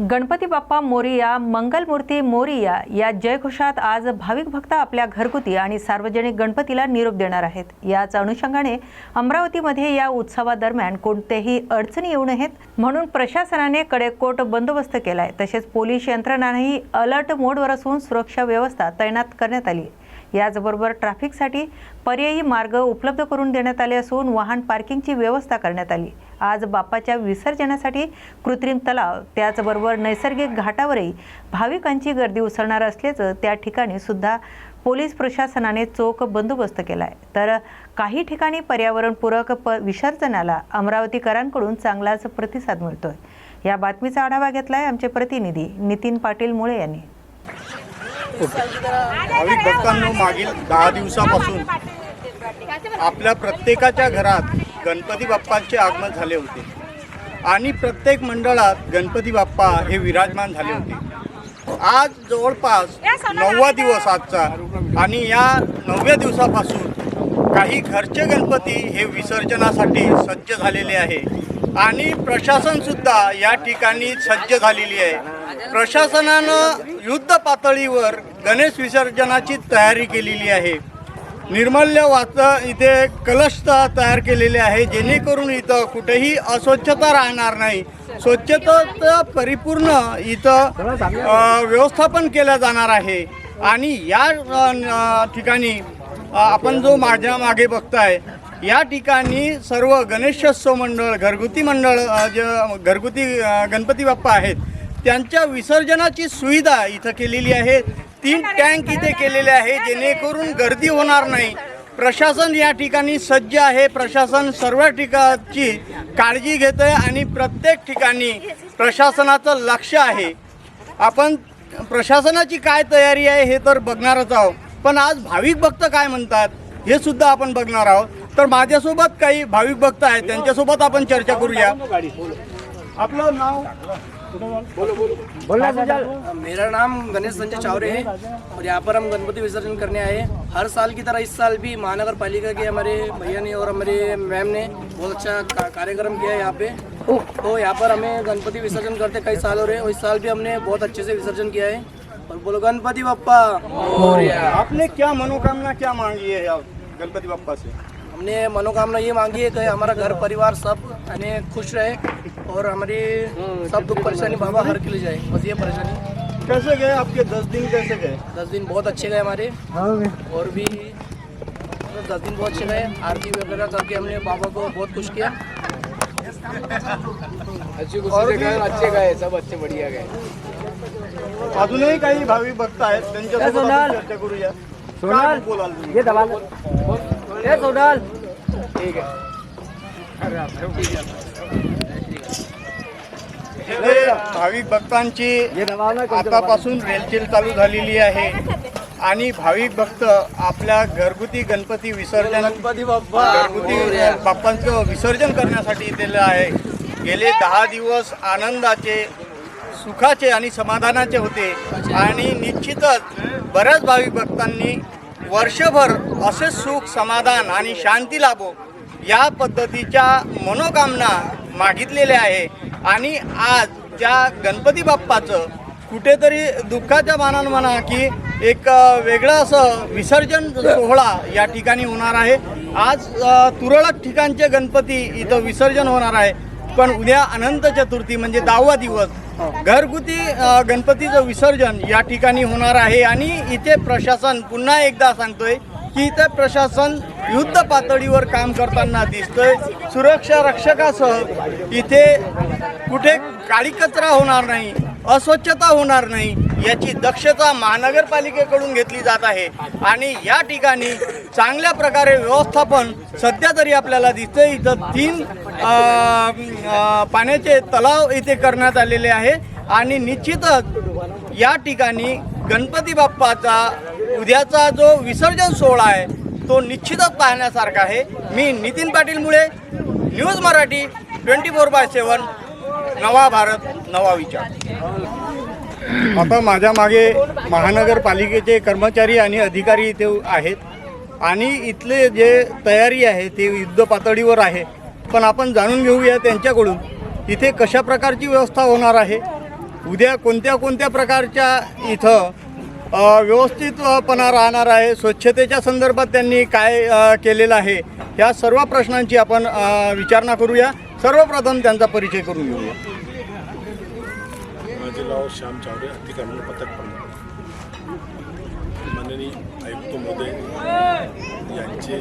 गणपती बाप्पा मोरिया मंगलमूर्ती मोरिया या जयघोषात आज भाविक भक्त आपल्या घरगुती आणि सार्वजनिक गणपतीला निरोप देणार आहेत याच अनुषंगाने अमरावतीमध्ये या उत्सवादरम्यान कोणतेही अडचणी येऊ नयेत म्हणून प्रशासनाने कडेकोट बंदोबस्त केलाय तसेच पोलीस यंत्रणाही अलर्ट मोडवर असून सुरक्षा व्यवस्था तैनात करण्यात आली आहे. याचबरोबर ट्रॅफिकसाठी पर्यायी मार्ग उपलब्ध करून देण्यात आले असून वाहन पार्किंगची व्यवस्था करण्यात आली. आज बाप्पाच्या विसर्जनासाठी कृत्रिम तलाव त्याचबरोबर नैसर्गिक घाटावरही भाविकांची गर्दी उसळणार असल्याचं त्या ठिकाणी सुद्धा पोलीस प्रशासनाने चोख बंदोबस्त केला आहे तर काही ठिकाणी पर्यावरणपूरक प विसर्जनाला अमरावतीकरांकडून चांगलाच प्रतिसाद मिळतोय. या बातमीचा आढावा घेतला आहे आमचे प्रतिनिधी नितीन पाटील मुळे यांनी. भाविक भक्तांनो मागील दहा दिवसापासून आपल्या प्रत्येकाच्या घरात गणपती बाप्पांचे आगमन झाले होते. आणि प्रत्येक मंडळात गणपती बाप्पा हे विराजमान झाले होते. आज जवळपास नववा दिवस आजचा. आणि या नवव्या दिवसापासून काही घरचे गणपती हे विसर्जनासाठी सज्ज झालेले आहे. आणि प्रशासनसुद्धा या ठिकाणी सज्ज झालेली आहे. प्रशासनानं युद्ध पातळीवर गणेश विसर्जनाची तयारी केलेली आहे. निर्मल्य वाच इथे कलश तयार केलेले आहे. जेणेकरून इथं कुठेही अस्वच्छता राहणार नाही. स्वच्छतेचं परिपूर्ण इथं व्यवस्थापन केलं जाणार आहे. आणि या ठिकाणी आपण जो माझ्या मागे बघताय या ठिकाणी सर्व गणेशोत्सव मंडळ घरगुती मंडळ जे घरगुती गणपती बाप्पा आहेत त्यांच्या विसर्जनाची सुविधा इथं केलेली आहे. तीन टँक इथे केलेले आहे. जेणेकरून गर्दी होणार नाही. प्रशासन या ठिकाणी सज्ज आहे. प्रशासन सर्व ठिकाणची काळजी घेत आहे आणि प्रत्येक ठिकाणी प्रशासनाचं लक्ष आहे. आपण प्रशासनाची काय तयारी आहे हे तर बघणारच आहोत. पण आज भाविक भक्त काय म्हणतात हे सुद्धा आपण बघणार आहोत. तर माझ्यासोबत काही भाविक भक्त आहेत. त्यांच्यासोबत आपण चर्चा करूया. आपलं नाव? मेरा नाम गणेश संजय चावरे है और यहाँ पर हम गणपति विसर्जन करने आए हैं। हर साल की तरह इस साल भी महानगर पालिका के हमारे भैया ने और हमारे मैम ने बहुत अच्छा का- कार्यक्रम किया है यहाँ पे। तो यहाँ पर हमें गणपति विसर्जन करते कई साल हो रहे हैं और इस साल भी हमने बहुत अच्छे से विसर्जन किया है। और बोलो गणपति बप्पा आपने क्या मनोकामना क्या मांगी है गणपति बाप्पा से? हमने मनोकामना ये मांगी है कि हमारा घर परिवार सब यानी खुश रहे और हमारी सब दुख परेशानी बाबा हर के लिए जाए। बस ये परेशानी। कैसे गए आपके? दस दिन कैसे गए? दस दिन बहुत अच्छे गए हमारे। और भी तो दस दिन बहुत अच्छे गए। आरती वगैरह करके हमने बाबा को बहुत खुश किया। और भी अच्छे गए सब अच्छे बढ़िया गए। अजूनही काही भाविक भक्त आहेत त्यांच्यासोबत आपण चर्चा करूया। काय बोलाल तुम्ही? ये सोनल. हे भाविक भक्तांची आतापासून रेलचेल चालू झालेली आहे. आणि भाविक भक्त आपल्या घरगुती गणपती विसर्जन गणपती बाप्पा. घरगुती बाप्पांचं विसर्जन करण्यासाठी इथेलं आहे. गेले दहा दिवस आनंदाचे सुखाचे आणि समाधानाचे होते. आणि निश्चितच बऱ्याच भाविक भक्तांनी वर्षभर असे सुख समाधान आणि शांती लाभो या पद्धतीच्या मनोकामना मागितलेल्या आहे. आणि आज त्या गणपती बाप्पाचं कुठेतरी दुःखाच्या मानानं म्हणा की एक वेगळं असं विसर्जन सोहळा या ठिकाणी होणार आहे. आज तुरळक ठिकाणचे गणपती इथं विसर्जन होणार आहे. पण उद्या अनंत चतुर्थी म्हणजे दहावा दिवस. घरगुती गणपतीचं विसर्जन या ठिकाणी होणार आहे आणि इथे प्रशासन पुन्हा एकदा सांगतोय की इथे प्रशासन युद्ध पातळीवर काम करताना दिसतोय. सुरक्षा रक्षकासह इथे कुठे काळी कचरा होणार नाही अस्वच्छता होणार नाही. याची दक्षता महानगरपालिकेकडून घेतली जात आहे. आणि या ठिकाणी चांगल्या प्रकारे व्यवस्थापन सध्या तरी आपल्याला दिसतंय. इथं तीन पाण्याचे तलाव इथे करण्यात आलेले आहे. आणि निश्चितच या ठिकाणी गणपती बाप्पाचा उद्याचा जो विसर्जन सोहळा आहे तो निश्चितच पाहण्यासारखा आहे. मी नितीन पाटील मुळे news Marathi twenty four by seven नवा भारत नवा विचार. आता माझ्या मागे महानगरपालिकेचे कर्मचारी आणि अधिकारी इथे आहेत. आणि इथले जे तयारी आहे ते युद्ध पातळीवर आहे. पण आपण जाणून घेऊया त्यांच्याकडून इथे कशा प्रकारची व्यवस्था होणार आहे? उद्या कोणत्या कोणत्या प्रकारच्या इथं व्यवस्थितपणा राहणार आहे? स्वच्छतेच्या संदर्भात त्यांनी काय केलेलं आहे? ह्या सर्व प्रश्नांची आपण विचारणा करूया. सर्वप्रथम त्यांचा परिचय करून घेऊया. जिल्हा श्याम चावडे अधिकाऱ्यांना पथक पडलं माननीय आयुक्त महोदय यांचे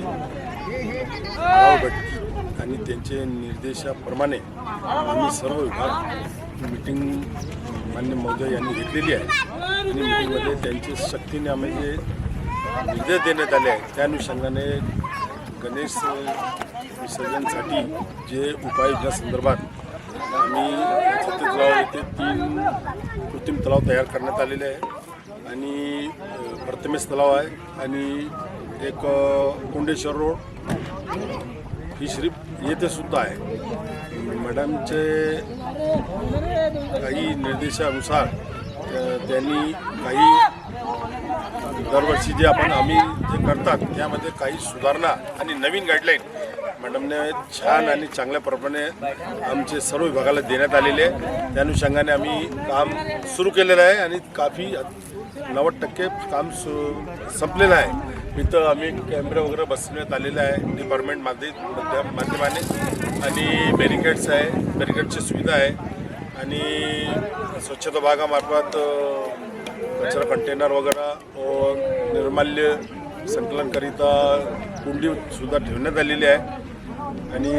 आणि त्यांचे निर्देशाप्रमाणे आम्ही सर्व विभाग मीटिंग मान्य महोदय यांनी घेतलेली आहे. आणि मीटिंगमध्ये त्यांचे शक्तीने आम्ही जे निर्देश देण्यात आले आहेत त्या अनुषंगाने गणेश विसर्जनसाठी जे उपाययोजना संदर्भात आम्ही छत्तीसगाव येथे तीन कृत्रिम तलाव तयार करण्यात आलेले आहे. आणि प्रथमेश तलाव आहे आणि एक कोंडेश्वर कुंडेश्वर रोड. ही श्रीप येथे सुद्धा आहे. मॅडमचे काही निर्देशानुसार त्यांनी काही दरवर्षी जे आपण आम्ही जे करतात त्यामध्ये काही सुधारणा आणि नवीन गाईडलाईन मॅडमने छान आणि चांगल्या प्रमाणे आमचे सर्व विभागाला देण्यात आलेले आहे. त्या अनुषंगाने आम्ही काम सुरू केलेलं आहे आणि काफी नव्वद टक्के काम सु संपलेलं आहे. इथं आम्ही कॅमेरे वगैरे बसवण्यात आलेले आहे. डिपार्टमेंट माध्यम माध्यमाने आणि बॅरिकेड्स आहे. बॅरिकेडची सुविधा आहे. आणि स्वच्छता भागामार्फत कचरा कंटेनर वगैरे निर्माल्य संकलनकरिता कुंडी सुद्धा ठेवण्यात आलेली आहे. आणि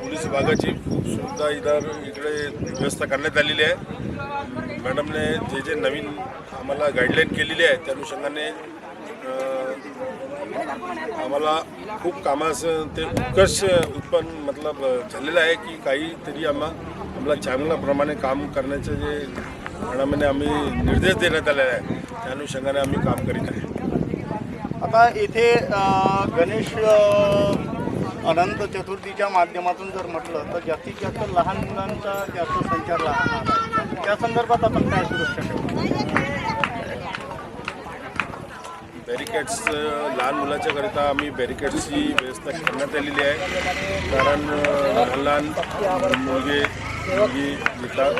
पोलीस विभागाची खूप सुविधा इधर इकडे व्यवस्था करण्यात आलेली आहे. मॅडमने जे जे नवीन आम्हाला गाईडलाईन केलेली आहे त्या अनुषंगाने आम्हाला खूप कामाचं ते उत्कर्ष उत्पन्न मतलब झालेलं आहे की काहीतरी आम्हा आम्हाला चांगल्याप्रमाणे काम करण्याचे जे मॅडमने आम्ही निर्देश देण्यात आलेले आहे त्या अनुषंगाने आम्ही काम करीत आहे. आता इथे गणेश अनंत चतुर्थीच्या माध्यमातून जर म्हटलं तर जास्तीत जास्त लहान मुलांचा जास्त संचार लहान त्या संदर्भात आपण काय सुरक्षा ठेवू? बॅरिकेड्स लहान मुलाच्याकरिता आम्ही बॅरिकेड्सची व्यवस्था करण्यात आलेली आहे. कारण लहान लहान मुलगे मुलगी येतात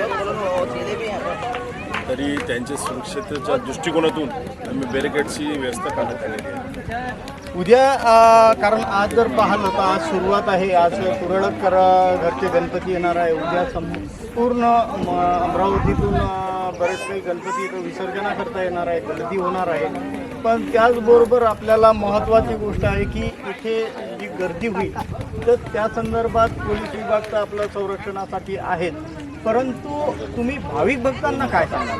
तरी त्यांच्या सुरक्षेच्या दृष्टिकोनातून आम्ही बॅरिकेड्सची व्यवस्था करण्यात आलेली आहे. उद्या कारण आज जर पाहिलं तर आज सुरुवात आहे. आज तुरळकर घरचे गणपती येणार आहे. उद्या संपूर्ण म, अमरावतीतून बरेच काही गणपती इथं विसर्जनाकरता येणार आहे गर्दी होणार आहे. पण त्याचबरोबर आपल्याला महत्त्वाची गोष्ट आहे की इथे जी गर्दी होईल तर त्या संदर्भात पोलीस विभाग तर आपलं संरक्षणासाठी आहेत. परंतु तुम्ही भाविक भक्तांना काय सांगाल?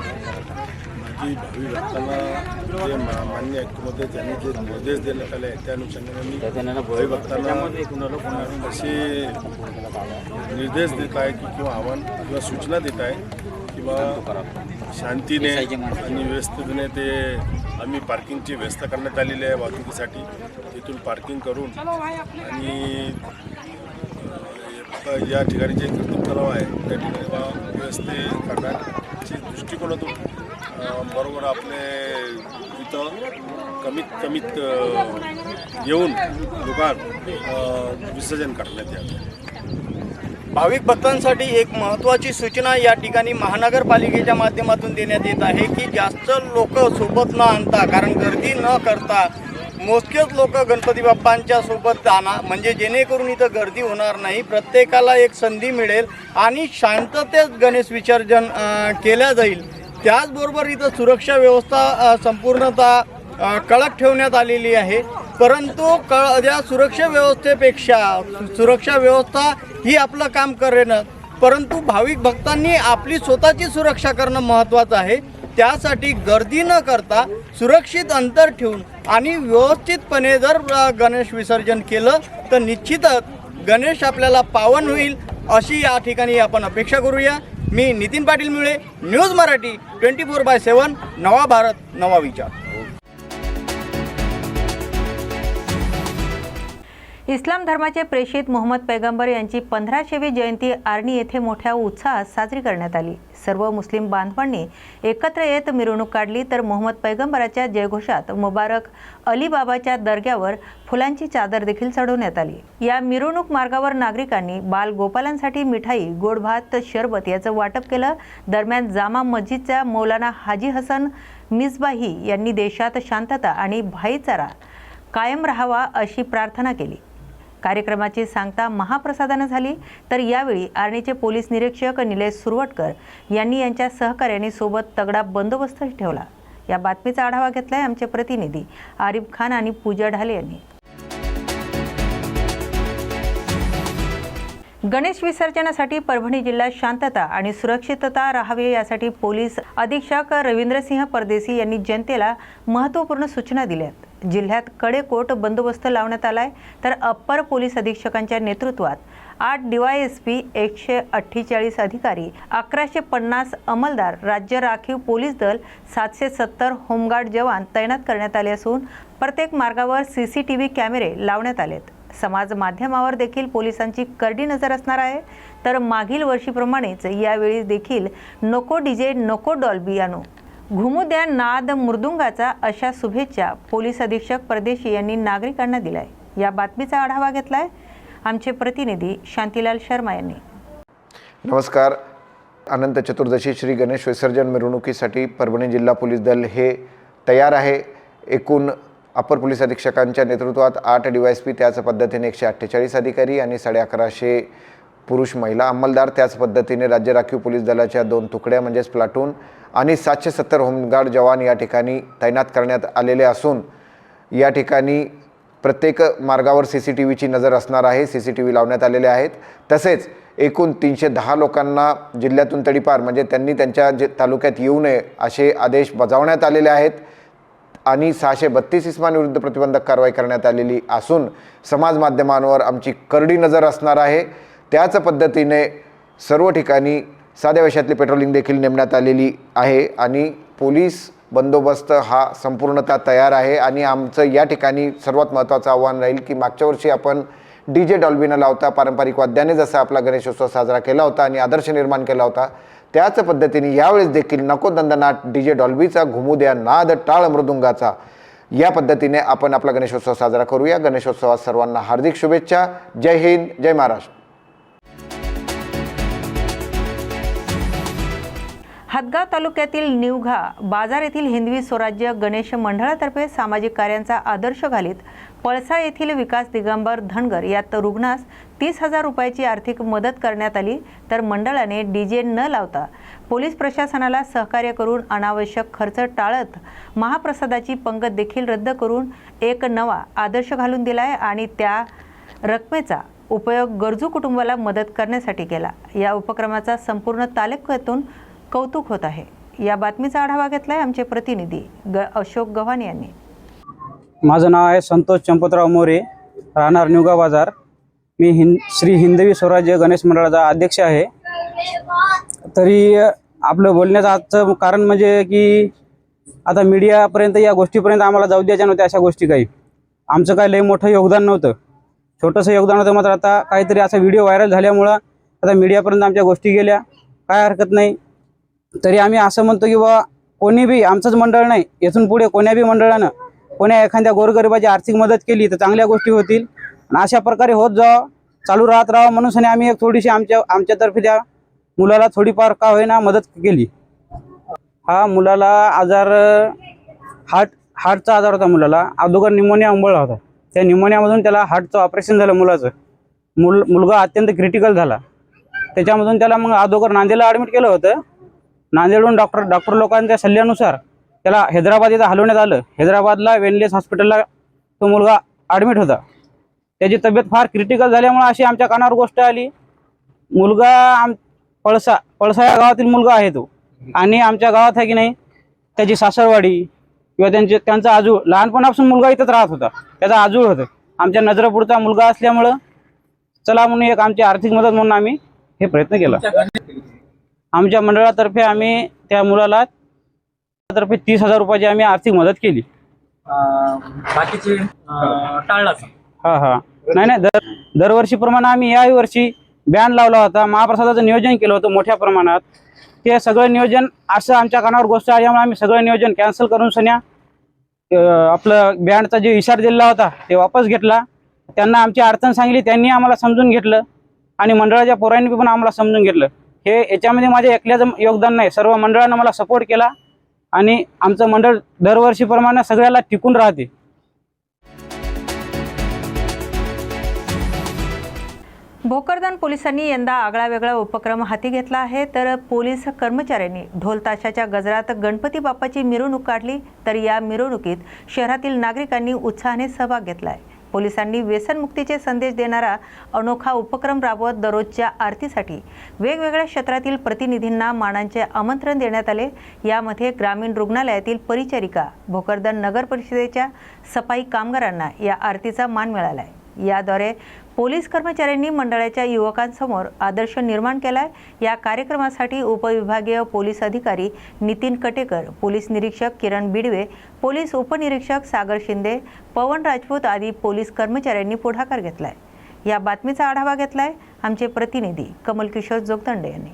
की भावी भक्तांना जे मान्य आयुक्तमध्ये त्यांनी जे निर्देश देण्यात आले आहेत त्या अनुषंगाने भावी भक्तांना असे निर्देश देत आहे की किंवा आव्हान किंवा सूचना देत आहे किंवा शांतीने आणि व्यवस्थितने ते आम्ही पार्किंगची व्यवस्था करण्यात आलेली आहे वाहतुकीसाठी. तिथून पार्किंग करून आणि या ठिकाणी जे कृत्रिम तलाव आहे त्या ठिकाणी व्यवस्थे करण्याच्या दृष्टिकोनातून बरोबर आपले इथं कमीत कमीत येऊन दुकान विसर्जन करण्यात यावे. भाविक भक्तांसाठी एक महत्त्वाची सूचना या ठिकाणी महानगरपालिकेच्या माध्यमातून देण्यात येत आहे की जास्त लोक सोबत न आणता कारण गर्दी न करता मोजकेच लोक गणपती बाप्पांच्या सोबत जाणार म्हणजे जेणेकरून इथं गर्दी होणार नाही. प्रत्येकाला एक संधी मिळेल आणि शांततेत गणेश विसर्जन केल्या जाईल. त्याचबरोबर इथं सुरक्षा व्यवस्था संपूर्णतः कडक ठेवण्यात आलेली आहे. परंतु क या सुरक्षा व्यवस्थेपेक्षा सुरक्षा व्यवस्था ही आपलं काम करेन परंतु भाविक भक्तांनी आपली स्वतःची सुरक्षा करणं महत्त्वाचं आहे. त्यासाठी गर्दी न करता सुरक्षित अंतर ठेवून आणि व्यवस्थितपणे जर गणेश विसर्जन केलं तर निश्चितच गणेश आपल्याला पावन होईल अशी या ठिकाणी आपण अपेक्षा करूया. मी नितीन पाटील मुळे news Marathi twenty four by seven नवा भारत नवा विचार. इस्लाम धर्माचे प्रेषित मोहम्मद पैगंबर यांची पंधराशेवी जयंती आर्णी येथे मोठ्या उत्साहात साजरी करण्यात आली. सर्व मुस्लिम बांधवांनी एकत्र येत मिरवणूक काढली तर मोहम्मद पैगंबराच्या जयघोषात मुबारक अलीबाबाच्या दर्ग्यावर फुलांची चादर देखील चढवण्यात आली. या मिरवणूक मार्गावर नागरिकांनी बाल गोपालांसाठी मिठाई गोड भात शरबत याचं वाटप केलं. दरम्यान जामा मस्जिदच्या मौलाना हाजी हसन मिसबाही यांनी देशात शांतता आणि भाईचारा कायम राहावा अशी प्रार्थना केली. कार्यक्रमाची सांगता महाप्रसादानं झाली. तर यावेळी आर्णीचे पोलीस निरीक्षक निलेश सुरवटकर यांनी यांच्या सहकार्याने सोबत तगडा बंदोबस्त ठेवला. या बातमीचा आढावा घेतलाय आमचे प्रतिनिधी आरिफ खान आणि पूजा ढाले यांनी. गणेश विसर्जनासाठी परभणी जिल्ह्यात शांतता आणि सुरक्षितता राहावी यासाठी पोलीस अधीक्षक रवींद्रसिंह परदेशी यांनी जनतेला महत्त्वपूर्ण सूचना दिल्यात. जिल्ह्यात कडेकोट बंदोबस्त लावण्यात आला आहे तर अप्पर पोलीस अधीक्षकांच्या नेतृत्वात आठ डीवायएसपी एकशे अठ्ठेचाळीस अधिकारी अकराशे पन्नास अंमलदार राज्य राखीव पोलीस दल सातशे सत्तर होमगार्ड जवान तैनात करण्यात आले असून प्रत्येक मार्गावर सी सी टी व्ही कॅमेरे लावण्यात आलेत. समाज माध्यमावर देखील पोलिसांची करडी नजर असणार आहे. तर मागील वर्षीप्रमाणेच यावेळी देखील नको डीजे नको डॉल्बियानो घुमू द्या नाद मृदुंगाचा अशा शुभेच्छा पोलीस अधीक्षक परदेशी यांनी नागरिकांना दिलाय. या बातमीचा आढावा घेतलाय आमचे प्रतिनिधी शांतीलाल शर्मा यांनी. नमस्कार. अनंत चतुर्दशी श्री गणेश विसर्जन मिरवणुकीसाठी परभणी जिल्हा पोलीस दल हे तयार आहे. एकूण अपर पोलीस अधीक्षकांच्या नेतृत्वात आठ डी वाय एस पी त्याच पद्धतीने एकशे अठ्ठेचाळीस अधिकारी आणि साडे अकराशे पुरुष महिला अंमलदार त्याच पद्धतीने राज्य राखीव पोलीस दलाच्या दोन तुकड्या म्हणजेच प्लाटून आणि सातशे सत्तर होमगार्ड जवान या ठिकाणी तैनात करण्यात आलेले असून या ठिकाणी प्रत्येक मार्गावर सी सी टी व्हीची नजर असणार आहे. सी सी टी व्ही लावण्यात आलेले आहेत. तसेच एकूण तीनशे दहा लोकांना जिल्ह्यातून तडीपार म्हणजे त्यांनी त्यांच्या जे तालुक्यात येऊ नये असे आदेश बजावण्यात आलेले आहेत आणि सहाशे बत्तीस इस्मांविरुद्ध प्रतिबंधक कारवाई करण्यात आलेली असून समाज माध्यमांवर आमची करडी नजर असणार आहे. त्याच पद्धतीने सर्व ठिकाणी साध्या वेशातली पेट्रोलिंग देखील नेमण्यात आलेली आहे आणि पोलीस बंदोबस्त हा संपूर्णतः तयार आहे आणि आमचं या ठिकाणी सर्वात महत्त्वाचं आव्हान राहील की मागच्या वर्षी आपण डी जे डॉल्बीनं लावता पारंपरिक वाद्याने जसा आपला गणेशोत्सव साजरा केला होता आणि आदर्श निर्माण केला होता त्याच पद्धतीने यावेळेस देखील नको दंदनाट डी जे डॉल्बीचा घुमू द्या नाद टाळ मृदुंगाचा या पद्धतीने आपण आपला गणेशोत्सव साजरा करूया. गणेशोत्सवात सर्वांना हार्दिक शुभेच्छा. जय हिंद जय महाराष्ट्र. हदगाव तालुक्यातील निवघा बाजार येथील हिंदवी स्वराज्य गणेश मंडळातर्फे सामाजिक कार्यांचा आदर्श घालीत पळसा येथील विकास दिगंबर धनगर या रुग्णास तीस हजार रुपयाची आर्थिक मदत करण्यात आली तर मंडळाने डीजे न लावता पोलीस प्रशासनाला सहकार्य करून अनावश्यक खर्च टाळत महाप्रसादाची पंगत देखील रद्द करून एक नवा आदर्श घालून दिलाय आणि त्या रकमेचा उपयोग गरजू कुटुंबाला मदत करण्यासाठी केला. या उपक्रमाचा संपूर्ण तालुक्यातून कौतुक होत आहे. या बातमीचा आढावा घेतलाय आमचे प्रतिनिधी ग अशोक गव्हाण यांनी. माझं नाव आहे संतोष चंपतराव मोरे राहणार न्युगा बाजार. मी हिंद श्री हिंदवी स्वराज्य गणेश मंडळाचा अध्यक्ष आहे. तरी आपलं बोलण्याचं आजचं कारण म्हणजे की आता मीडियापर्यंत या गोष्टीपर्यंत आम्हाला जाऊ द्यायच्या नव्हत्या अशा गोष्टी काही. आमचं काय लय मोठं योगदान नव्हतं. छोटंसं योगदान होतं मात्र आता काहीतरी असा व्हिडिओ व्हायरल झाल्यामुळं आता मीडियापर्यंत आमच्या गोष्टी गेल्या. काय हरकत नाही. तरी आम्ही असं म्हणतो की बाबा कोणी बी आमचंच मंडळ नाही येथून पुढे कोण्या बी मंडळानं कोण्या एखाद्या गोरगरिबाची आर्थिक मदत केली तर चांगल्या गोष्टी होतील. आणि अशा प्रकारे होत जावं चालू राहत राहावं म्हणून आम्ही एक थोडीशी आमच्या आमच्यातर्फे त्या मुलाला थोडीफार का होईना मदत केली. हा मुलाला आजार हार्ट हार्टचा आजार होता मुलाला. अगोदर निमोनिया उंबळला होता. त्या निमोनियामधून त्याला हार्टचं ऑपरेशन झालं मुलाचं. मुल मुलगा अत्यंत क्रिटिकल झाला. त्याच्यामधून त्याला मग अगोदर नांदेडला ॲडमिट केलं होतं. नांदेडहून डॉक्टर डॉक्टर लोकांच्या सल्ल्यानुसार त्याला हैदराबाद इथं हलवण्यात आलं. हैदराबादला वेनलेस हॉस्पिटलला तो मुलगा ॲडमिट होता. त्याची तब्येत फार क्रिटिकल झाल्यामुळे अशी आमच्या कानावर गोष्ट आली. मुलगा आम पळसा पळसा या गावातील मुलगा आहे तो. आणि आमच्या गावात आहे की नाही त्याची सासरवाडी किंवा त्यांचे त्यांचा आजूळ लहानपणापासून मुलगा इथंच राहत होता. त्याचा आजूळ होतं. आमच्या नजरेपुढचा मुलगा असल्यामुळं चला म्हणून एक आमची आर्थिक मदत म्हणून आम्ही हे प्रयत्न केला. आमच्या मंडळातर्फे आम्ही त्या मुलाला तर्फे तीस हजार रुपयाची आम्ही आर्थिक मदत केली. बाकीचे अं, टाळलाच हा हा. नाही नाही दर दरवर्षीप्रमाणे आम्ही याही वर्षी बँड लावला होता. महाप्रसादाचं नियोजन केलं होतं मोठ्या प्रमाणात. ते सगळं नियोजन असं आमच्या कानावर गोष्ट आल्यामुळे आम्ही सगळं नियोजन कॅन्सल करून सन्या आपलं बँडचा जे इशारा दिला होता ते वापस घेतला. त्यांना आमची अडचण सांगितली त्यांनी आम्हाला समजून घेतलं आणि मंडळाच्या पोरांनी पण आम्हाला समजून घेतलं. हे याच्यामध्ये माझ्या एकल्याचं योगदान नाही. सर्व मंडळानं मला सपोर्ट केला आणि आमचं मंडळ दरवर्षीप्रमाणे सगळ्याला टिकून राहते. भोकरदान पोलिसांनी यंदा आगळा वेगळा उपक्रम हाती घेतला आहे. तर पोलीस कर्मचाऱ्यांनी ढोलताशाच्या गजरात गणपती बाप्पाची मिरवणूक काढली तर या मिरवणुकीत शहरातील नागरिकांनी उत्साहाने सहभाग घेतला आहे पोलिसांनी व्यसनमुक्तीचे संदेश देणारा अनोखा उपक्रम राबवत दररोजच्या आरतीसाठी वेगवेगळ्या क्षेत्रातील प्रतिनिधींना मानांचे आमंत्रण देण्यात आले. यामध्ये ग्रामीण रुग्णालयातील परिचारिका भोकरदन नगर परिषदेच्या सफाई कामगारांना या आरतीचा मान मिळाला आहे याद्वारे पोलीस कर्मचाऱ्यांनी मंडळाच्या युवकांसमोर आदर्श निर्माण केलाय. या कार्यक्रमासाठी उपविभागीय पोलीस अधिकारी नितीन कटेकर पोलीस निरीक्षक किरण बिडवे पोलीस उपनिरीक्षक सागर शिंदे पवन राजपूत आदी पोलीस कर्मचाऱ्यांनी पुढाकार घेतलाय. या बातमीचा आढावा घेतलाय आमचे प्रतिनिधी कमल किशोर जोगदंडे यांनी.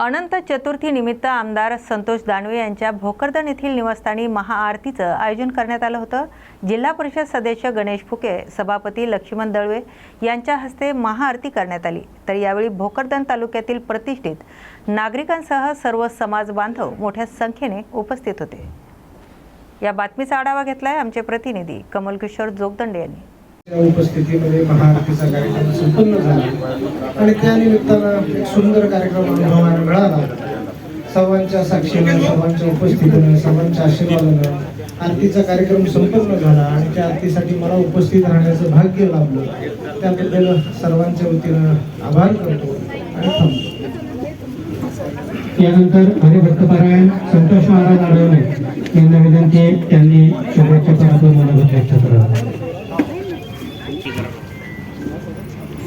अनंत चतुर्थी निमित्त आमदार संतोष दानवे यांच्या भोकरदन येथील निवासस्थानी महाआरतीचं आयोजन करण्यात आलं होतं. जिल्हा परिषद सदस्य गणेश फुके सभापती लक्ष्मण दळवे यांच्या हस्ते महाआरती करण्यात आली. तर यावेळी भोकरदन तालुक्यातील प्रतिष्ठित नागरिकांसह सर्व समाज बांधव मोठ्या संख्येने उपस्थित होते. या बातमीचा आढावा घेतलाय आमचे प्रतिनिधी कमल किशोर जोगदंडे यांनी. उपस्थितीमध्ये महाआरतीचा कार्यक्रम संपन्न झाला. आणि त्या निमित्तानं एक सुंदर कार्यक्रम अनुभवायला मिळाला. सर्वांच्या साक्षीनं सर्वांच्या उपस्थितीनं सर्वांच्या आशीर्वादानं आरतीचा कार्यक्रम संपन्न झाला आणि त्या आरतीसाठी मला उपस्थित राहण्याचं भाग्य लाभलं. त्याबद्दल सर्वांच्या वतीनं आभार करतो आणि थांबतो. यानंतर हरिभक्तपरायण संतोष महाराज आढळले. यांना विनंती त्यांनी शुभेच्छा पत्रातून मनोगत व्यक्त करावा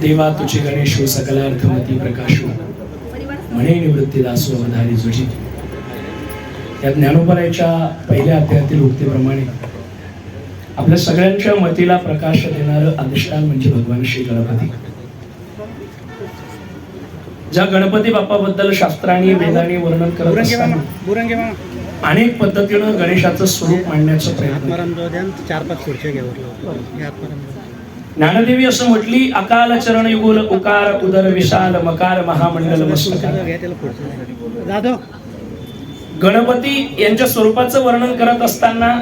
देवा तुझे गणेश सकलार्थमती प्रकाशो म्हणे निवृत्ती दासो अवधारी जुजी. या ज्ञानोपराच्या पहिल्या अध्यायातील उक्तीप्रमाणे आपल्या सगळ्यांच्या मतीला प्रकाश देणारं अधिष्ठान म्हणजे भगवान श्री गणपती. ज्या गणपती बाप्पाबद्दल शास्त्रांनी वेदांनी वर्णन करत असताना अनेक पद्धतीनं गणेशाचं स्वरूप मांडण्याचा प्रयत्न. चार पाच खुर्च्या घ्यावर ज्ञानदेवी असं म्हटली अकाल चरण युगुल उकार उदर विशाल मकार महामंडल मस्तकार गणपती यांच्या स्वरूपाचं वर्णन करत असताना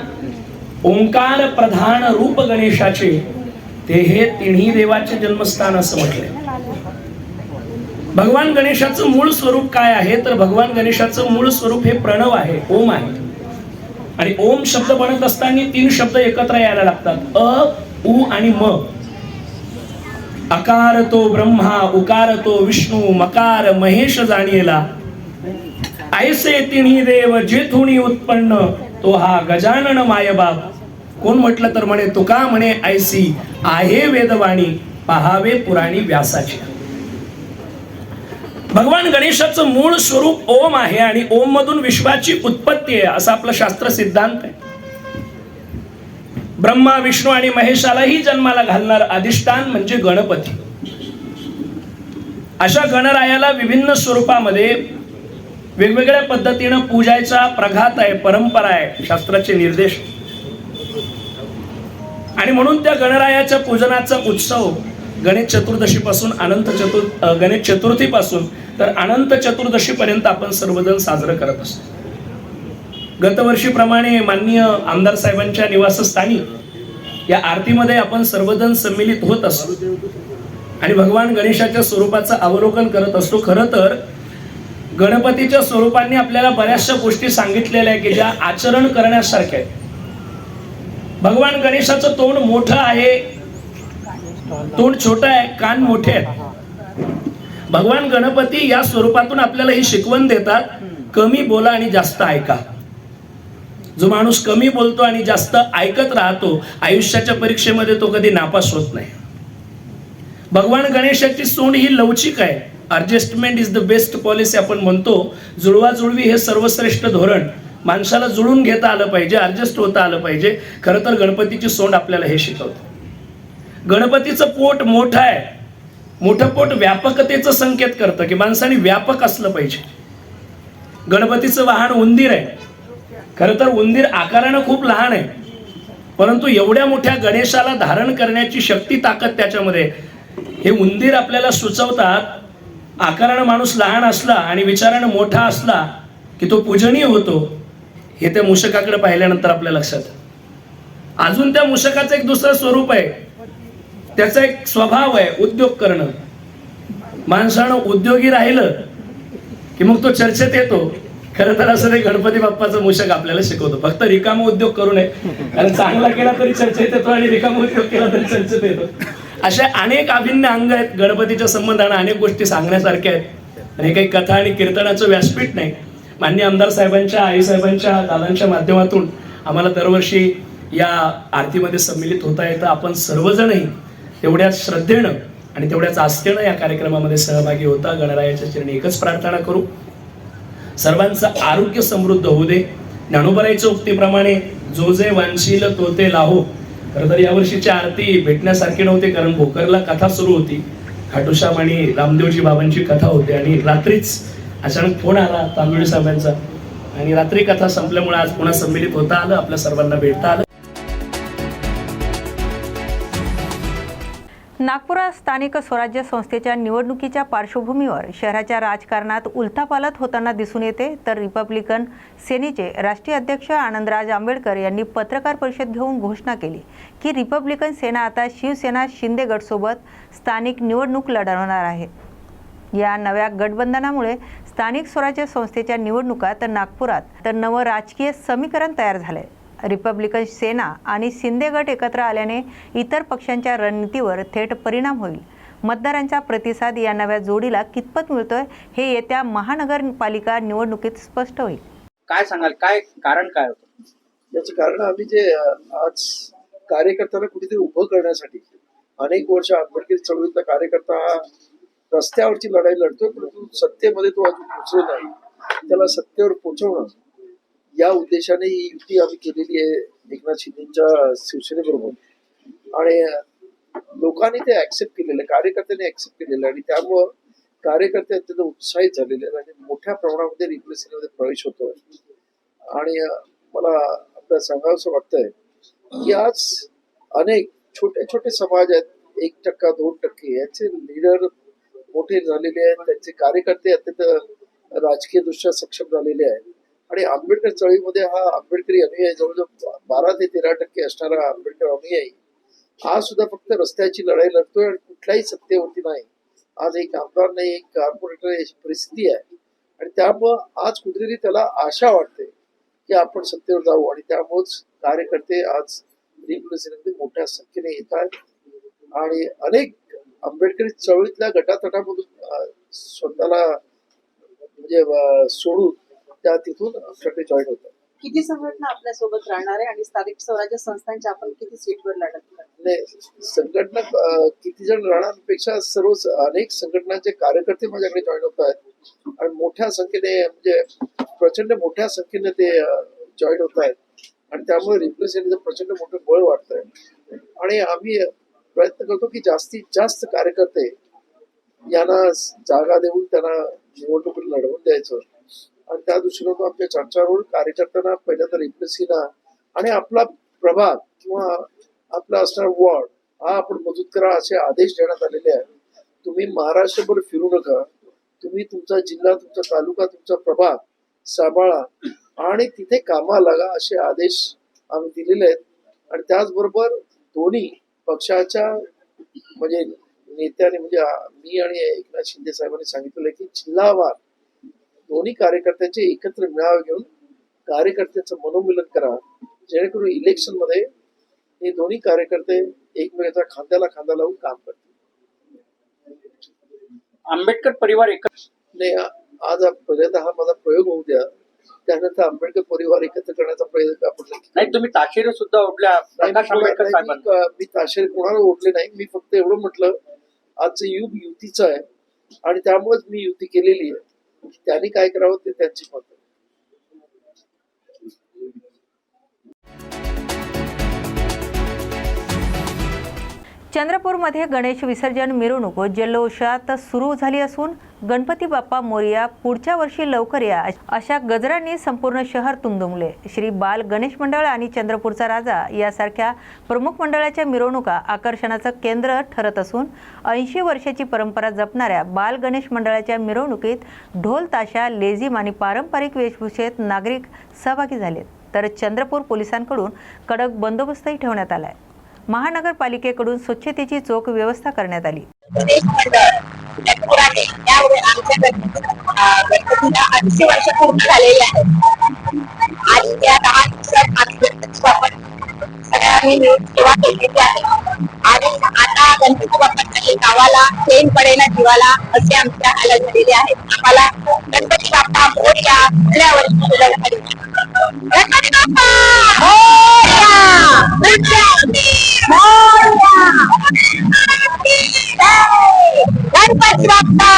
ओंकार प्रधान रूप गणेशाचे ते हे तिन्ही देवाचे जन्मस्थान असं म्हटले भगवान गणेशाचं मूळ स्वरूप काय आहे? तर भगवान गणेशाचं मूळ स्वरूप हे प्रणव आहे ओम आहे. आणि ओम शब्द बनत असताना तीन शब्द एकत्र यायला लागतात. अ उ आणि म. अकार तो ब्रह्मा उकार तो विष्णू मकार महेश जाणीला ऐसे तिन्ही देव जेथुणी उत्पन्न तो हा गजानन मायबाप. कोण म्हटलं तर म्हणे तुका म्हणे ऐसी आहे वेदवाणी पहावे पुराणी व्यासाची. भगवान गणेशाचं मूळ स्वरूप ओम आहे आणि ओम मधून विश्वाची उत्पत्ती आहे असा आपलं शास्त्र सिद्धांत आहे. ब्रह्मा विष्णू आणि महेशालाही जन्माला घालणार अधिष्ठान म्हणजे गणपती. अशा गणरायाला विभिन्न स्वरूपामध्ये वेगवेगळ्या पद्धतीनं पूजायचा प्रघात आहे परंपरा आहे शास्त्राचे निर्देश. आणि म्हणून त्या गणरायाच्या पूजनाचा उत्सव गणेश चतुर्दशीपासून अनंत चतुर् गणेश चतुर्थीपासून तर अनंत चतुर्दशीपर्यंत आपण सर्वजण साजरं करत असतो. गतवर्षीप्रमाणे माननीय आमदार साहेबांच्या निवासस्थानी या आरतीमध्ये आपण सर्वजण सम्मिलित होत असतो आणि भगवान गणेशाच्या स्वरूपाचं अवलोकन करत असतो खरं तर गणपतीच्या स्वरूपांनी आपल्याला बऱ्याचशा गोष्टी सांगितलेल्या आहेत की ज्या आचरण करण्यासारख्या आहेत. भगवान गणेशाचं तोंड मोठं आहे. तोंड छोटं आहे कान मोठे आहेत. भगवान गणपती या स्वरूपातून आपल्याला ही शिकवण देतात कमी बोला आणि जास्त ऐका. जो माणूस कमी बोलतो आणि जास्त ऐकत राहतो आयुष्याच्या परीक्षेमध्ये तो कधी नापास होत नाही. भगवान गणेशाची सोंड ही लवचिक आहे. Adjustment is the best policy आपण म्हणतो. जुळवाजुळवी हे सर्वश्रेष्ठ धोरण. माणसाला जुळून घेता आलं पाहिजे ॲडजस्ट होता आलं पाहिजे. खरं तर गणपतीची सोंड आपल्याला हे शिकवतं. गणपतीचं पोट मोठं आहे. मोठं पोट व्यापकतेचं संकेत करतं की माणसाने व्यापक असलं पाहिजे. गणपतीचं वाहन उंदीर आहे. खरं तर उंदीर आकारानं खूप लहान आहे. परंतु एवढ्या मोठ्या गणेशाला धारण करण्याची शक्ती ताकद त्याच्यामध्ये हे उंदीर आपल्याला सुचवतात आकारानं माणूस लहान असला आणि विचारानं मोठा असला की तो पूजनीय होतो हे त्या मूषकाकडे पाहिल्यानंतर आपल्या लक्षात अजून त्या मूषकाचं एक दुसरं स्वरूप आहे. त्याचा एक स्वभाव आहे उद्योग करणं. माणसानं उद्योगी राहिलं की मग तो चर्चेत येतो. खरं तर असं नाही गणपती बाप्पाचं मूषक आपल्याला शिकवतो. फक्त रिकाम उद्योग करू नये. कारण चांगला केला तरी चर्चेत येतो आणि रिकाम उद्योग केला तरी चर्चेत येतो. अशा अनेक अभिन्न अंग आहेत गणपतीच्या संबंधाने अनेक गोष्टी सांगण्यासारख्या आहेत. आणि काही कथा आणि कीर्तनाचं व्यासपीठ नाही. मान्य आमदार साहेबांच्या आई साहेबांच्या दादांच्या माध्यमातून आम्हाला दरवर्षी या आरतीमध्ये सम्मिलित होता येतं. आपण सर्वजणही तेवढ्याच श्रद्धेनं आणि तेवढ्याच आस्थेनं या कार्यक्रमामध्ये सहभागी होता. गणरायाच्या चरणी एकच प्रार्थना करू. सर्वांचं आरोग्य समृद्ध होऊ दे. ज्ञानोबरायच्या उक्तीप्रमाणे जो जे वांशील तो ते लाहो. खरं तर यावर्षीची आरती भेटण्यासारखी नव्हती कारण भोकरला कथा सुरू होती. खाटूश्याम आणि रामदेवजी बाबांची कथा होती आणि रात्रीच अचानक फोन आला तांबेळी साहेबांचा. आणि रात्री कथा संपल्यामुळे आज पुन्हा संमेलित होता आलं आपल्या सर्वांना भेटता आलं. नागपुरात स्थानिक स्वराज्य संस्थेच्या निवडणुकीच्या पार्श्वभूमीवर शहराच्या राजकारणात उलथापालथ होताना दिसून येते तर रिपब्लिकन सेनेचे राष्ट्रीय अध्यक्ष आनंदराज आंबेडकर यांनी पत्रकार परिषद घेऊन घोषणा केली की रिपब्लिकन सेना आता शिवसेना शिंदे गटसोबत स्थानिक निवडणूक लढवणार आहे. या नव्या गठबंधनामुळे स्थानिक स्वराज्य संस्थेच्या निवडणुका तर नागपुरात तर नवं राजकीय समीकरण तयार झालंय. रिपब्लिकन सेना आणि शिंदे गट एकत्र आल्याने इतर पक्षांच्या रणनीतीवर थेट परिणाम होईल. मतदारांचा प्रतिसाद या नव्या जोडीला कितपत मिळतोय हे येत्या महानगरपालिका निवडणुकीत स्पष्ट होईल. काय सांगाल? काय कारण काय होतं? याचं कारण आम्ही जे आज कार्यकर्त्यांना कुठेतरी उभं करण्यासाठी अनेक वर्ष आंबेडकरी चळवळीतला कार्यकर्ता हा रस्त्यावरची लढाई लढतोय परंतु सत्तेमध्ये तो अजून पोहोचलो नाही. त्याला सत्तेवर पोहोचवणं या उद्देशाने ही युती आम्ही केलेली आहे एकनाथ शिंदेच्या शिवसेनेबरोबर. आणि लोकांनी ते ऍक्सेप्ट केलेलं आहे कार्यकर्त्यांनी ऍक्सेप्ट केलेलं आहे. आणि त्यामुळं कार्यकर्ते अत्यंत उत्साहित झालेले आहेत. आणि मोठ्या प्रमाणामध्ये रिप्लेसमध्ये प्रवेश होतोय. आणि मला आपल्याला सांगावंसं वाटतंय की आज अनेक छोटे छोटे समाज आहेत. एक टक्का दोन टक्के याचे लीडर मोठे झालेले आहेत. त्यांचे कार्यकर्ते अत्यंत राजकीय दृष्ट्या सक्षम झालेले आहेत. आणि आंबेडकर चळीमध्ये हा आंबेडकरी अनुयायी जवळजवळ बारा ते तेरा टक्के असणारा आंबेडकर अनुयायी हा सुद्धा फक्त रस्त्याची लढाई लढतोय आणि कुठल्याही सत्तेवरती नाही. आज एक आमदार नाही एक कॉर्पोरेटर याची परिस्थिती आहे. आणि त्यामुळं आज कुठेतरी त्याला आशा वाटते की आपण सत्तेवर जाऊ आणि त्यामुळेच कार्यकर्ते आज रिप्रेझेंटेटिव्ह मोठ्या संख्येने येत आहेत आणि अनेक आंबेडकरी चळवळीतल्या गटातटामधून स्वतःला म्हणजे सोडून त्या तिथून आमच्याकडे जॉईन होतात. किती संघटना आपल्यासोबत राहणार आहे आणि स्थानिक स्वराज्य संस्थांच्या आपण किती सीटवर लढत? नाही संघटना किती जण राहण्यापेक्षा सर्व अनेक संघटनांचे कार्यकर्ते माझ्याकडे जॉईन होत आहेत. आणि मोठ्या संख्येने म्हणजे प्रचंड मोठ्या संख्येने ते जॉईन होत आहेत. आणि त्यामुळे रिप्रेझेंटेटिव्ह प्रचंड मोठं बळ वाटत आहे आणि आम्ही प्रयत्न करतो की जास्तीत जास्त कार्यकर्ते यांना जागा देऊन त्यांना निवडणूक लढवून द्यायचं. आणि त्या दृष्टीनं आमच्या चर्चावर कार्यकर्त्यांना पहिल्यांदा रिप्रेसिना आणि आपला प्रभाग किंवा आपला असणारा वॉर्ड हा आपण मजूत करा असे आदेश देण्यात आलेले आहेत. तुम्ही महाराष्ट्रभर फिरू नका. तुम्ही तुमचा जिल्हा तुमचा तालुका तुमचा प्रभाग सांभाळा आणि तिथे कामाला लागा असे आदेश आम्ही दिलेले आहेत. आणि त्याचबरोबर दोन्ही पक्षाच्या म्हणजे नेत्याने म्हणजे मी आणि एकनाथ शिंदे साहेबांनी सांगितलेलं आहे की जिल्हावार दोन्ही कार्यकर्त्यांचे एकत्र मेळावे घेऊन कार्यकर्त्याचं मनोमिलन करा. जेणेकरून इलेक्शनमध्ये हे दोन्ही कार्यकर्ते एकमेकांच्या खांद्याला खांदा लावून काम करतील. आंबेडकर परिवार एकत्र नाही आज पहिल्यांदा हा माझा प्रयोग होऊ द्या. त्यानंतर आंबेडकर परिवार एकत्र करण्याचा प्रयत्न आपण. नाही तुम्ही ताशेरे सुद्धा ओढल्या. मी ताशेर कोणाला ओढले नाही. मी फक्त एवढं म्हटलं आजचं युग युतीचं आहे. आणि त्यामुळेच मी युती केलेली आहे. त्यांनी काय करावं ते त्यांची मत. चंद्रपूरमध्ये गणेश विसर्जन मिरवणूक जल्लोषात सुरू झाली असून गणपती बाप्पा मोरिया पुढच्या वर्षी लवकर या. अशा गजरांनी संपूर्ण शहर तुमदुमले श्री बाल गणेश मंडळ आणि चंद्रपूरचा राजा यासारख्या प्रमुख मंडळाच्या मिरवणुका आकर्षणाचं केंद्र ठरत असून ऐंशी वर्षाची परंपरा जपणाऱ्या बाल गणेश मंडळाच्या मिरवणुकीत ढोल ताशा लेझिम आणि पारंपरिक वेशभूषेत नागरिक सहभागी झालेत. तर चंद्रपूर पोलिसांकडून कडक बंदोबस्तही ठेवण्यात आला आहे महानगरपालिकेकडून स्वच्छतेची चोख व्यवस्था करण्यात आली. वर्ष आहेत आणि आता गणपती बाप्पाच्या गावाला चेन पडेना जीवाला असे आमच्या हालत झालेले आहेत. आम्हाला गणपती बाप्पा मोठ्या गेल्या वर्षी गणपती बाप्पा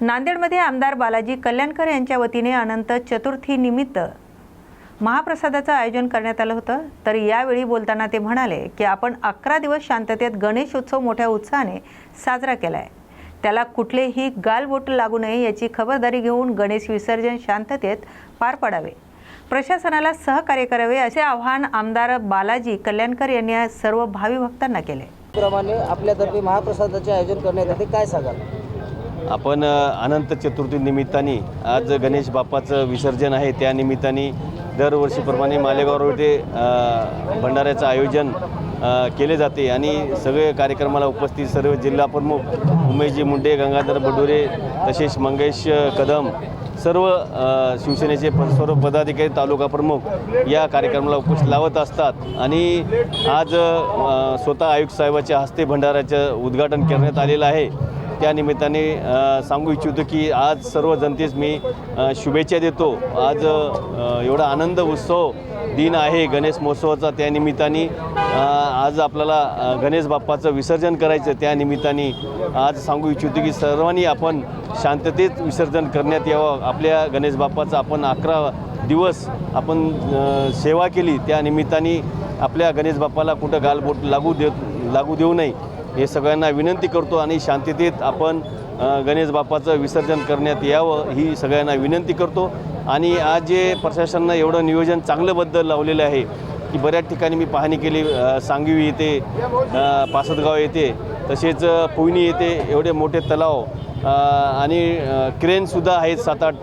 नांदेडमध्ये आमदार बालाजी कल्याणकर यांच्या वतीने अनंत चतुर्थी निमित्त महाप्रसादाचं आयोजन करण्यात आलं होतं. तर यावेळी बोलताना ते म्हणाले की आपण अकरा दिवस शांततेत गणेश उत्सव मोठ्या उत्साहाने साजरा केला आहे त्याला कुठलेही गालबोट लागू नये याची खबरदारी घेऊन गणेश विसर्जन शांततेत पार पाडावे. प्रशासनाला सहकार्य करावे असे आवाहन आमदार बालाजी कल्याणकर यांनी आज सर्व भावी भक्तांना केले. प्रमाणे आपल्यातर्फे महाप्रसादाचे आयोजन करण्यात येते काय सांगाल? आपण अनंत चतुर्थी निमित्ताने आज गणेश बाप्पाचं विसर्जन आहे. त्या निमित्ताने दरवर्षीप्रमाणे मालेगाव अ, भंडाऱ्याचं आयोजन केले जाते आणि सगळे कार्यक्रमाला उपस्थित सर्व जिल्हा प्रमुख उमेशजी मुंडे गंगाधर बडुरे तसेच मंगेश कदम सर्व शिवसेनेचे सर्व पदाधिकारी तालुका प्रमुख या कार्यक्रमाला उपस्थित लावत असतात. आणि आज स्वतः आयुक्त साहेबाच्या हस्ते भंडाऱ्याचं उद्घाटन करण्यात आलेलं आहे. त्या निमित्ताने सांगू इच्छितो की आज सर्व जनतेस मी शुभेच्छा देतो. आज एवढा आनंद उत्सव दिन आहे गणेश महोत्सवाचा. त्या निमित्ताने आज आपल्याला गणेश बाप्पाचं विसर्जन करायचं त्या निमित्ताने आज सांगू इच्छितो की सर्वांनी आपण शांततेत विसर्जन करण्यात यावं. आपल्या गणेश बाप्पाचं आपण अकरा दिवस आपण सेवा केली. त्या निमित्ताने आपल्या गणेश बाप्पाला कुठं गालबोट लागू देत लागू देऊ नये. हे सगळ्यांना विनंती करतो आणि शांततेत आपण गणेश बाप्पाचं विसर्जन करण्यात यावं ही सगळ्यांना विनंती करतो. आणि आज जे प्रशासनानं एवढं नियोजन चांगल्याबद्दल लावलेलं आहे की बऱ्याच ठिकाणी मी पाहणी केली सांगवी येथे पासदगाव येथे तसेच पुयणी येते येथे एवढे मोठे तलाव आणि क्रेनसुद्धा आहेत सात आठ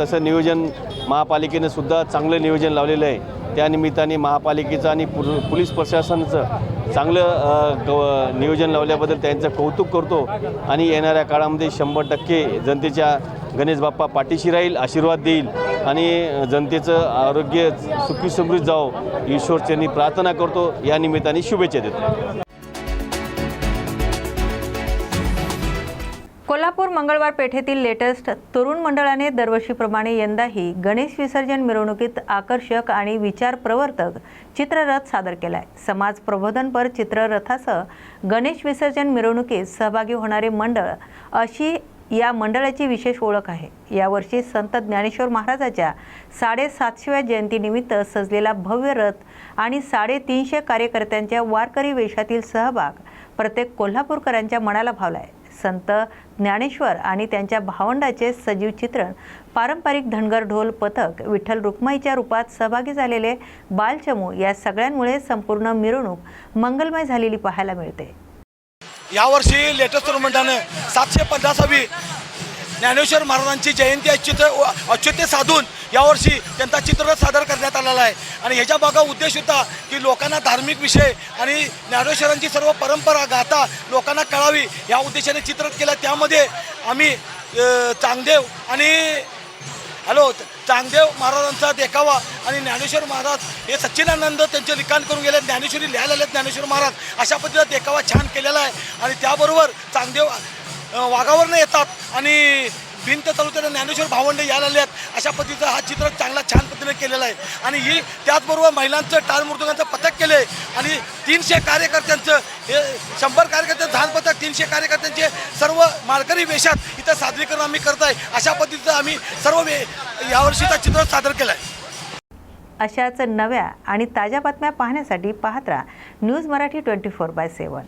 तसं नियोजन महापालिकेनं सुद्धा चांगलं नियोजन लावलेलं आहे. त्या निमित्ताने महापालिकेचं आणि पुल पोलीस प्रशासनाचं चांगलं क नियोजन लावल्याबद्दल त्यांचं कौतुक करतो आणि येणाऱ्या काळामध्ये शंभर टक्के जनतेच्या गणेश बाप्पा पाठीशी राहील आशीर्वाद देईल आणि जनतेचं आरोग्य सुखी समृद्ध जावं ईश्वरच्यांनी प्रार्थना करतो या निमित्ताने शुभेच्छा देतो. कोल्हापूर मंगळवार पेठेतील लेटेस्ट तरुण मंडळाने दरवर्षीप्रमाणे यंदाही गणेश विसर्जन मिरवणुकीत आकर्षक आणि विचार प्रवर्तक चित्ररथ सादर केलाय. समाज प्रबोधनपर चित्ररथासह गणेश विसर्जन मिरवणुकीत सहभागी होणारे मंडळ अशी या मंडळाची विशेष ओळख आहे. यावर्षी संत ज्ञानेश्वर महाराजाच्या साडेसातशेव्या जयंतीनिमित्त सजलेला भव्य रथ आणि साडेतीनशे कार्यकर्त्यांच्या वारकरी वेशातील सहभाग प्रत्येक कोल्हापूरकरांच्या मनाला भावलाय. संत ज्ञानेश्वर आणि त्यांच्या भावंडाचे सजीव चित्रण पारंपरिक धनगर ढोल पथक विठ्ठल रुक्माईच्या रूपात सहभागी झालेले बालचमू या सगळ्यांमुळे संपूर्ण मिरवणूक मंगलमय झालेली पाहायला मिळते. यावर्षी लेटेस्ट सातशे पन्नासावी ज्ञानेश्वर महाराजांची जयंती अच्युत औचित्य साधून यावर्षी त्यांचा चित्ररथ सादर करण्यात आलेला आहे. आणि ह्याच्या मागा उद्देश होता की लोकांना धार्मिक विषय आणि ज्ञानेश्वरांची सर्व परंपरा गाथा लोकांना कळावी या उद्देशाने चित्ररथ केलं. त्यामध्ये आम्ही चांगदेव आणि हॅलो चांगदेव महाराजांचा देखावा आणि ज्ञानेश्वर महाराज हे सच्चिदानंद त्यांचे लिखाण करून गेले. ज्ञानेश्वरी लिहायला आले ज्ञानेश्वर महाराज. अशा पद्धतीचा देखावा छान केलेला आहे. आणि त्याबरोबर चांगदेव वाघावरनं येतात. आणि भिंत तालुक्यात ज्ञानेश्वर भावंडे यायला आले आहेत अशा पद्धतीचा हा चित्र चांगला छान पद्धतीने केलेला आहे. आणि ही त्याचबरोबर महिलांचं टाळ पथक केलं आहे आणि तीनशे कार्यकर्त्यांचं हे शंभर कार्यकर्त्यांचं धान पथक तीनशे कार्यकर्त्यांचे सर्व मालकरी वेशात इथं सादरीकरण आम्ही करत आहे. अशा पद्धतीचं आम्ही सर्व वे यावर्षीचा चित्र सादर केलं आहे. अशाच नव्या आणि ताज्या बातम्या पाहण्यासाठी पाहत राहा. News Marathi twenty four by seven.